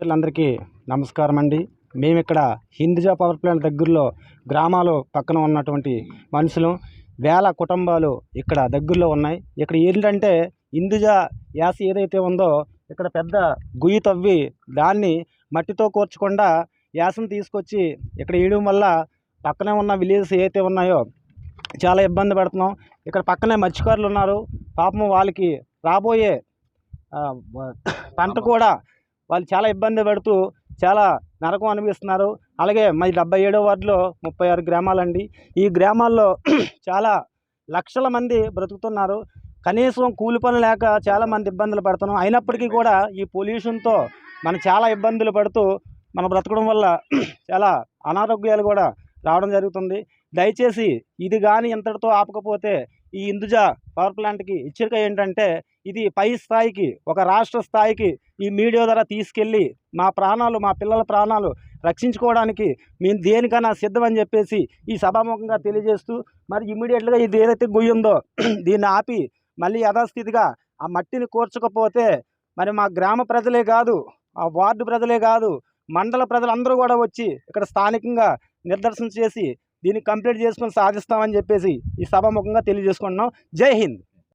మిత్రులందరికీ నమస్కారం అండి మేము ఇక్కడ హిందూజా పవర్ ప్లాంట్ దగ్గరలో గ్రామాలు పక్కన ఉన్నటువంటి మనుషులు వేల కుటుంబాలు ఇక్కడ దగ్గరలో ఉన్నాయి. ఇక్కడ ఏంటంటే హిందూజా యాస ఏదైతే ఉందో ఇక్కడ పెద్ద గుయ్యి తవ్వి దాన్ని మట్టితో కూర్చకుండా యాసను తీసుకొచ్చి ఇక్కడ వేయడం వల్ల పక్కనే ఉన్న విలేజెస్ ఏవైతే ఉన్నాయో చాలా ఇబ్బంది పడుతున్నాం. ఇక్కడ పక్కనే మత్స్యకారులు ఉన్నారు. పాపం వాళ్ళకి రాబోయే పంట కూడా వాళ్ళు చాలా ఇబ్బంది పడుతూ చాలా నరకం అనిపిస్తున్నారు అలాగే మరి డెబ్బై ఏడో వార్డులో ముప్పై ఆరు గ్రామాలండి. ఈ గ్రామాల్లో చాలా లక్షల మంది బ్రతుకుతున్నారు. కనీసం కూలి పనులు లేక చాలా మంది ఇబ్బందులు పడుతున్నాం అయినప్పటికీ కూడా ఈ పొల్యూషన్తో మనం చాలా ఇబ్బందులు పడుతూ మనం బ్రతకడం వల్ల చాలా అనారోగ్యాలు కూడా రావడం జరుగుతుంది. దయచేసి ఇది కానీ ఇంతటితో ఆపకపోతే ఈ ఇందుజా పవర్ ప్లాంట్కి హెచ్చరిక ఏంటంటే ఇది పై స్థాయికి ఒక రాష్ట్ర స్థాయికి ఈ మీడియా ద్వారా తీసుకెళ్ళి మా ప్రాణాలు మా పిల్లల ప్రాణాలు రక్షించుకోవడానికి మేము దేనికైనా సిద్ధమని చెప్పేసి ఈ సభాముఖంగా తెలియజేస్తూ మరి ఇమీడియట్గా ఇది ఏదైతే గుయ్యుందో దీన్ని ఆపి మళ్ళీ యథాస్థితిగా ఆ మట్టిని కూర్చకపోతే మరి మా గ్రామ ప్రజలే కాదు ఆ వార్డు ప్రజలే కాదు మండల ప్రజలందరూ కూడా వచ్చి ఇక్కడ స్థానికంగా నిర్దర్శనం చేసి దీన్ని కంప్లీట్ చేసుకొని సాధిస్తామని చెప్పేసి ఈ సభాముఖంగా తెలియజేసుకుంటున్నాం. జై హింద్.